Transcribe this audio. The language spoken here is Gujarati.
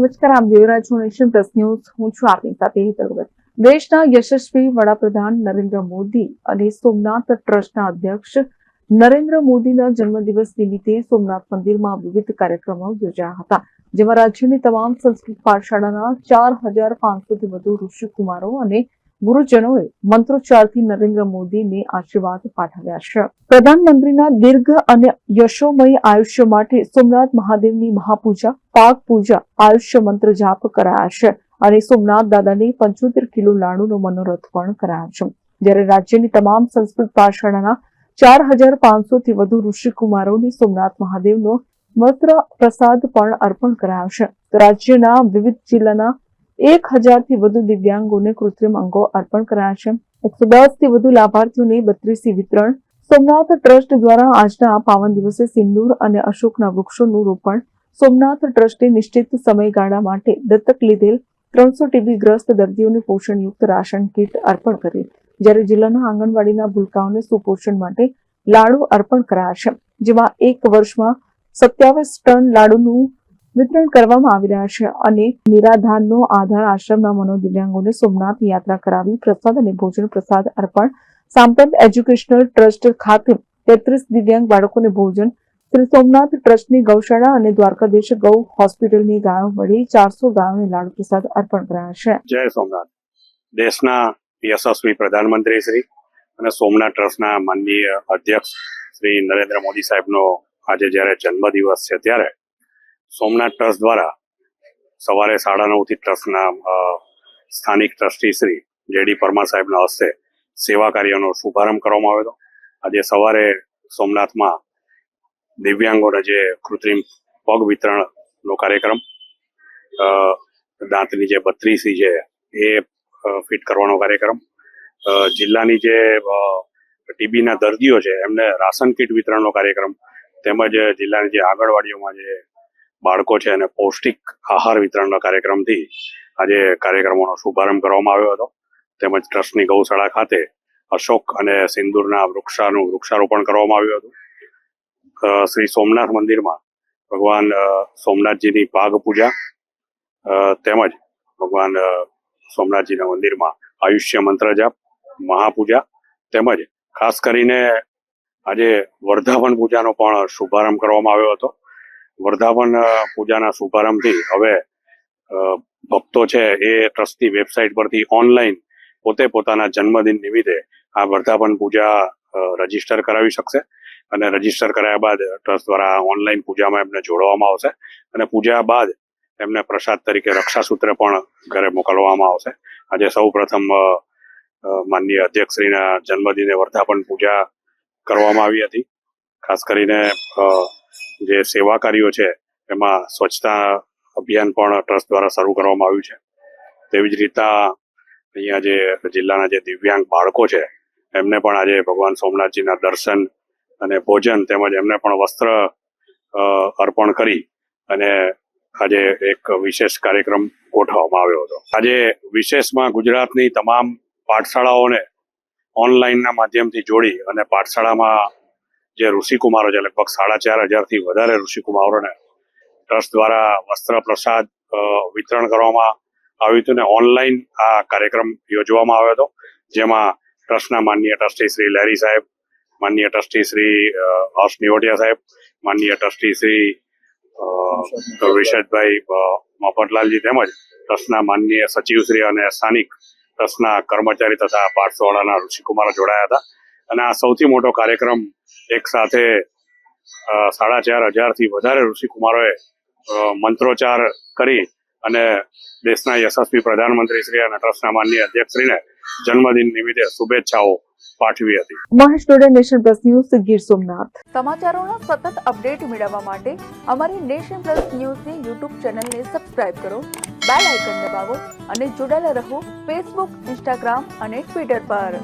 નમસ્કાર, આપ જોઈ રહ્યા છો નેશન પ્લસ ન્યૂઝ. હું છું આપની સાથે હેતલ દેશના યશસ્વી વડાપ્રધાન નરેન્દ્ર મોદી અને સોમનાથ ટ્રસ્ટના અધ્યક્ષ નરેન્દ્ર મોદીના જન્મદિવસ નિમિત્તે સોમનાથ મંદિરમાં વિવિધ કાર્યક્રમો યોજાયા હતા, જેમાં રાજ્યની તમામ સંસ્કૃત પાઠશાળાના ચાર હજાર પાંચસોથી વધુ ઋષિકુમારો અને ગુરુજનોએ મંત્રોચ્ચારથી નરેન્દ્ર મોદીને આશીર્વાદ પાઠવ્યા છે. પ્રધાનમંત્રીના દીર્ઘ અને યશોમય આયુષ્ય માટે સોમનાથ મહાદેવની મહાપૂજા, પાક પૂજા, આયુષ્ય મંત્ર જાપ કરાયા છે અને સોમનાથ દાદાને પંચોતેર કિલો લાડુનો મનોરથ પણ કરાયા છે. જ્યારે રાજ્યની તમામ સંસ્કૃત પાઠશાળાના ચાર હજાર પાંચસો થી વધુ ઋષિકુમારોને સોમનાથ મહાદેવનો વસ્ત્ર પ્રસાદ પણ અર્પણ કરાયો છે. રાજ્યના વિવિધ જિલ્લાના એક હજારથી વધુ દિવ્યાંગોને કૃત્રિમ અંગો અર્પણ કરાયા છે. એકસો દસથી વધુ લાભાર્થીઓને બત્રીસી વિતરણ. સોમનાથ ટ્રસ્ટ દ્વારા આજના પાવન દિવસે સિંદૂર અને અશોકના વૃક્ષોનું રોપણ. સોમનાથ ટ્રસ્ટે નિશ્ચિત સમયગાળા માટે દત્તક લીધેલ ત્રણસો ટીબી ગ્રસ્ત દર્દીઓને પોષણયુક્ત રાશન કીટ અર્પણ કરી. જ્યારે જિલ્લાના આંગણવાડીના ભૂલકાઓને સુપોષણ માટે લાડુ અર્પણ કરાયા છે. જેમાં એક વર્ષમાં સત્યાવીસ ટન લાડુનું વિતરણ કરવામાં આવી રહ્યા છે અને નિરાધાનનો આધાર આશ્રમના મનોદિવ્યાંગોને સોમનાથ યાત્રા કરાવી પ્રસાદ અને ભોજન પ્રસાદ અર્પણ. સાંપત એજ્યુકેશનલ ટ્રસ્ટ ખાતે તેત્રીસ દિવ્યાંગ બાળકોને ભોજન, શ્રી સોમનાથ ટ્રસ્ટની ગૌશાળા અને દ્વારકાધીશ ગૌ હોસ્પિટલની ગાયો વળી ચારસો ગાયોને લાડુ પ્રસાદ અર્પણ કરાયા છે. જય સોમનાથ. દેશના યશસ્વી પ્રધાનમંત્રી શ્રી અને સોમનાથ ટ્રસ્ટના માનનીય અધ્યક્ષ શ્રી નરેન્દ્ર મોદી સાહેબનો આજે જ્યારે જન્મદિવસ છે ત્યારે સોમનાથ ટ્રસ્ટ દ્વારા સવારે સાડા નવથી ટ્રસ્ટના સ્થાનિક ટ્રસ્ટી શ્રી જેડી પરમાર સાહેબના હસ્તે સેવા કાર્યનો શુભારંભ કરવામાં આવ્યો હતો. આજે સવારે સોમનાથમાં દિવ્યાંગોને જે કૃત્રિમ પગ વિતરણનો કાર્યક્રમ દાંતની જે બત્રીસી છે એ ફિટ કરવાનો કાર્યક્રમ જિલ્લાની જે ટીબીના દર્દીઓ છે એમને રાશન કીટ વિતરણનો કાર્યક્રમ, તેમજ જિલ્લાની જે આંગણવાડીઓમાં જે બાળકો છે અને પૌષ્ટિક આહાર વિતરણના કાર્યક્રમથી આજે કાર્યક્રમોનો શુભારંભ કરવામાં આવ્યો હતો. તેમજ ટ્રસ્ટની ગૌશાળા ખાતે અશોક અને સિંદૂરના વૃક્ષાનું વૃક્ષારોપણ કરવામાં આવ્યું હતું. શ્રી સોમનાથ મંદિરમાં ભગવાન સોમનાથજીની પાગ પૂજા તેમજ ભગવાન સોમનાથજીના મંદિરમાં આયુષ્ય મંત્ર જાપ, મહાપૂજા, તેમજ ખાસ કરીને આજે વર્ધાવન પૂજાનો પણ શુભારંભ કરવામાં આવ્યો હતો. વર્ધાપન અ, પૂજાના શુભારંભથી હવે ભક્તો છે એ ટ્રસ્ટની વેબસાઇટ પરથી ઓનલાઈન પોતે પોતાના જન્મદિન નિમિત્તે આ વર્ધાપન પૂજા રજિસ્ટર કરાવી શકશે. અને રજિસ્ટર કરાયા બાદ ટ્રસ્ટ દ્વારા ઓનલાઈન પૂજામાં એમને જોડવામાં આવશે. અને પૂજા બાદ એમને પ્રસાદ તરીકે રક્ષાસૂત્ર પણ ઘરે મોકલવામાં આવશે. આજે સૌ પ્રથમ માનનીય અધ્યક્ષશ્રીના જન્મદિને વર્ધાપન પૂજા કરવામાં આવી હતી. ખાસ કરીને જે સેવા કાર્યો છે, એમાં સ્વચ્છતા અભિયાન પણ ટ્રસ્ટ દ્વારા શરૂ કરવામાં આવ્યું છે. તેવી જ રીતના અહીંયા જે જિલ્લાના જે દિવ્યાંગ બાળકો છે, એમને પણ આજે ભગવાન સોમનાથજીના દર્શન અને ભોજન તેમજ એમને પણ વસ્ત્ર અર્પણ કરી અને આજે એક વિશેષ કાર્યક્રમ ગોઠવવામાં આવ્યો હતો. આજે વિશેષમાં ગુજરાતની તમામ પાઠશાળાઓને ઓનલાઈનના માધ્યમથી જોડી અને પાઠશાળામાં જે ઋષિકુમારો છે, લગભગ સાડા ચાર હજારથી વધારે ઋષિકુમારોને ટ્રસ્ટ દ્વારા વસ્ત્ર પ્રસાદ વિતરણ કરવામાં આવ્યું હતું ને ઓનલાઈન આ કાર્યક્રમ યોજવામાં આવ્યો હતો, જેમાં ટ્રસ્ટના માનનીય ટ્રસ્ટી શ્રી લહેરી સાહેબ, માનનીય ટ્રસ્ટી શ્રી હર્ષ નિવોટિયા સાહેબ, માનનીય ટ્રસ્ટી શ્રી વિશેષભાઈ મફતલાલજી તેમજ ટ્રસ્ટના માનનીય સચિવશ્રી અને સ્થાનિક ટ્રસ્ટના કર્મચારી તથા પાઠશાળાના ઋષિકુમારો જોડાયા હતા. અને આ સૌથી મોટો કાર્યક્રમ એક સાથે સાડા ચાર હજારથી વધારે ઋષિકુમારોએ મંત્રોચ્ચાર કરી અને દેશના યશસ્વી પ્રધાનમંત્રી શ્રી અને ટ્રસ્ટના માનનીય અધ્યક્ષશ્રીને જન્મદિન નિમિત્તે શુભેચ્છાઓ પાઠવી હતી. Mahesh Dode nation plus news Gir Somnath. સમાચારોના સતત અપડેટ મેળવવા માટે અમારી નેશન પ્લસ ન્યૂઝની યુટ્યુબ ચેનલને સબસ્ક્રાઇબ કરો બેલ આઇકન દબાવો અને જોડાયેલા રહો ફેસબુક ઇન્સ્ટાગ્રામ અને ટ્વિટર પર.